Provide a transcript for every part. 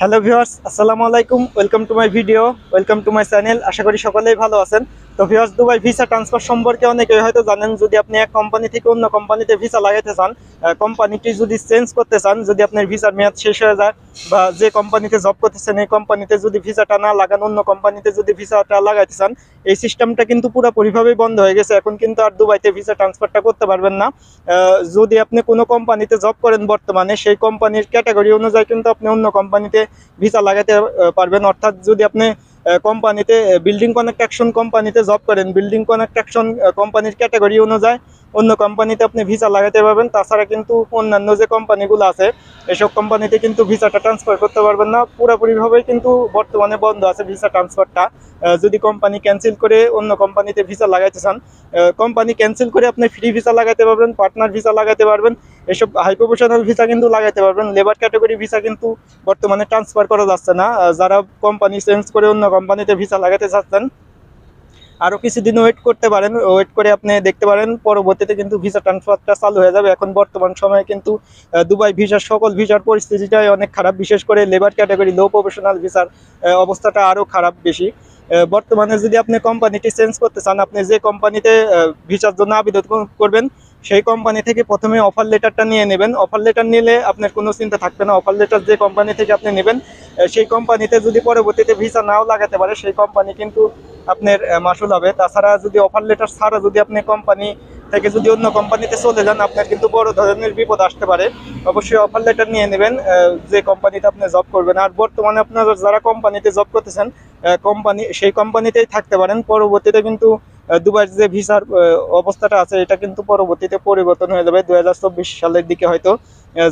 Hello viewers, আসসালামু আলাইকুম, welcome to my video, welcome to my channel, আশা করি সকলেই ভালো আছেন। তো ভিউয়ার্স, দুবাই ভিসা ট্রান্সফার সম্পর্কে অনেকেই হয়তো জানেন, যদি আপনি এক কোম্পানি থেকে অন্য কোম্পানিতে ভিসা লাগাইতে চান কোম্পানিটি যদি চেঞ্জ করতে চান, যদি আপনার ভিসার মেয়াদ শেষ হয়ে যায়, বা যে কোম্পানিতে জব করতেছেন, এই কোম্পানিতে যদি ভিসাটা না লাগান, অন্য কোম্পানিতে যদি ভিসাটা লাগাইতে চান, এই সিস্টেমটা কিন্তু পুরোপুরিভাবেই বন্ধ হয়ে গেছে। এখন কিন্তু আর দুবাইতে ভিসা ট্রান্সফারটা করতে পারবেন না। যদি আপনি কোনো কোম্পানিতে জব করেন বর্তমানে, সেই কোম্পানির ক্যাটাগরি অনুযায়ী কিন্তু আপনি অন্য কোম্পানিতে ভিসা লাগাতে পারবেন। অর্থাৎ যদি আপনি কোম্পানিতে বিল্ডিং কনেকট্রাকশন কোম্পানিতে জব করেন বিল্ডিং কনেকট্রাকশন কোম্পানির ক্যাটাগরি অনুযায়ী অন্য কোম্পানিতে আপনি ভিসা লাগাতে পারবেন, তাছাড়া কিন্তু অন্যান্য যে কোম্পানিগুলো আছে, এসব কোম্পানিতে কিন্তু ভিসাটা ট্রান্সফার করতে পারবেন না। পুরোপুরিভাবেই কিন্তু বর্তমানে বন্ধ আছে ভিসা ট্রান্সফারটা যদি কোম্পানি ক্যান্সেল করে অন্য কোম্পানিতে ভিসা লাগাইতে চান কোম্পানি ক্যান্সেল করে আপনি ফ্রি ভিসা লাগাতে পারবেন পার্টনার ভিসা লাগাতে পারবেন, এসব হাই প্রফেশনাল ভিসা কিন্তু লাগাতে পারবেন। লেবার ক্যাটাগরি ভিসা কিন্তু বর্তমানে ট্রান্সফার করা যাচ্ছে না। যারা কোম্পানি চেঞ্জ করে অন্য কোম্পানিতে ভিসা লাগাতে চাচ্ছেন আরও কিছুদিন ওয়েট করতে পারেন ওয়েট করে আপনি দেখতে পারেন, পরবর্তীতে কিন্তু ভিসা ট্রান্সফারটা চালু হয়ে যাবে। এখন বর্তমান সময়ে কিন্তু দুবাই ভিসার সকল ভিসার পরিস্থিতিটাই অনেক খারাপ, বিশেষ করে লেবার ক্যাটাগরি লো প্রফেশনাল ভিসার অবস্থাটা আরও খারাপ বেশি। বর্তমানে যদি আপনি কোম্পানিটি চেঞ্জ করতে চান, আপনি যে কোম্পানিতে ভিসার জন্য আবেদন করবেন, সেই কোম্পানি থেকে প্রথমে অফার লেটারটা নিয়ে নেবেন। অফার লেটার নিলে আপনার কোনো চিন্তা থাকবে না। অফার লেটার যে কোম্পানি থেকে আপনি নেবেন সেই কোম্পানিতে যদি পরবর্তীতে ভিসা নাও লাগাতে পারে, সেই কোম্পানি কিন্তু আপনার মাসুল হবে। তাছাড়া যদি অফার লেটার ছাড়া যদি আপনি কোম্পানি থেকে যদি অন্য কোম্পানিতে চলে যান, আপনার কিন্তু বড় ধরনের বিপদ আসতে পারে। অবশ্যই অফার লেটার নিয়ে নেবেন যে কোম্পানিতে আপনি জব করবেন। আর বর্তমানে আপনারা যারা কোম্পানিতে জব করতেছেন কোম্পানি সেই কোম্পানিতেই থাকতে পারেন। পরবর্তীতে কিন্তু দুবাইয়ের যে ভিসার অবস্থাটা আছে, এটা কিন্তু পরবর্তীতে পরিবর্তন হয়ে যাবে। দু হাজার চব্বিশ সালের দিকে হয়তো।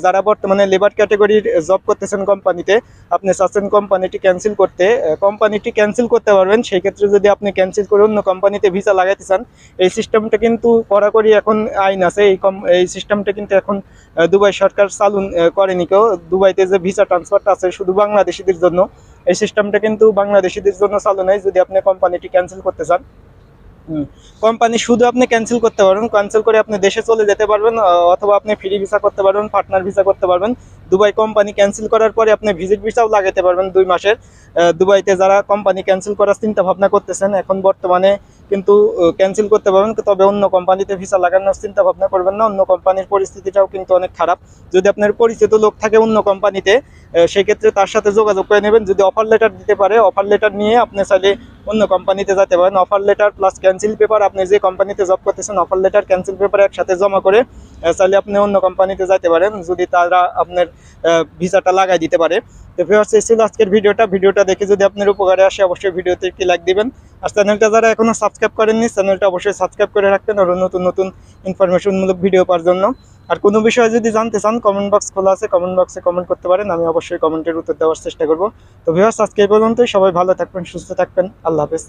যারা বর্তমানে লেবার ক্যাটাগরির জব করতেছেন কোম্পানিতে আপনি চাচ্ছেন কোম্পানিটি ক্যান্সেল করতে কোম্পানিটি ক্যান্সেল করতে পারবেন। সেই ক্ষেত্রে যদি আপনি ক্যান্সেল করে অন্য কোম্পানিতে ভিসা লাগাইতে চান, এই সিস্টেমটা কিন্তু কড়াকড়ি এখন আইন আছে। এই কম এই সিস্টেমটা কিন্তু এখন দুবাই সরকার চালু করেনি কেউ। দুবাইতে যে ভিসা ট্রান্সফারটা আছে, শুধু বাংলাদেশিদের জন্য, এই সিস্টেমটা কিন্তু বাংলাদেশিদের জন্য চালু নেই। যদি আপনি কোম্পানিটি ক্যান্সেল করতে চান কোম্পানি শুধু আপনি ক্যান্সেল করতে পারবেন ক্যান্সেল করে আপনি দেশে চলে যেতে পারবেন অথবা আপনি ফ্রি ভিসা করতে পারবেন পার্টনার ভিসা করতে পারবেন। দুবাই কোম্পানি ক্যান্সেল করার পরে আপনি ভিজিট ভিসাও লাগাতে পারবেন দুই মাসের। দুবাইতে যারা কোম্পানি ক্যান্সেল করার চিন্তা ভাবনা করতেছেন, এখন বর্তমানে কিন্তু ক্যান্সেল করতে পারবেন, তবে অন্য কোম্পানিতে ভিসা লাগানোর চিন্তা ভাবনা করবেন না। অন্য কোম্পানির পরিস্থিতিটাও কিন্তু অনেক খারাপ। যদি আপনার পরিচিত লোক থাকে অন্য কোম্পানিতে সেক্ষেত্রে তার সাথে যোগাযোগ করে নেবেন। যদি অফার লেটার দিতে পারে অফার লেটার নিয়ে আপনি চাইলে অন্য কোম্পানিতে যেতে পারেন offer letter plus cancel paper আপনি যে কোম্পানিতে জব করতেছেন অফার লেটার ক্যান্সেল পেপার একসাথে জমা করে চাইলে আপনি অন্য কোম্পানিতে যেতে পারেন, যদি তারা আপনার ভিসাটা লাগাই দিতে পারে। তো ভিউয়ার্স এই ছিল আজকের ভিডিওটা। ভিডিওটা দেখে যদি আপনার উপকারে আসে, অবশ্যই ভিডিওতে একটি লাইক দিবেন। আর চ্যানেলটা যারা এখনও সাবস্ক্রাইব করেননি চ্যানেলটা অবশ্যই সাবস্ক্রাইব করে রাখবেন আর নতুন নতুন ইনফরমেশনমূলক ভিডিও পাওয়ার জন্য। আর কোনো বিষয়ে যদি জানতে চান কমেন্ট বক্স খোলা আছে কমেন্ট বক্সে কমেন্ট করতে পারেন। আমি অবশ্যই কমেন্টের উত্তর দেওয়ার চেষ্টা করব। তো ভিউয়ার্স আজকে এই পর্যন্তই। সবাই ভালো থাকবেন, সুস্থ থাকবেন। আল্লাহ হাফেজ।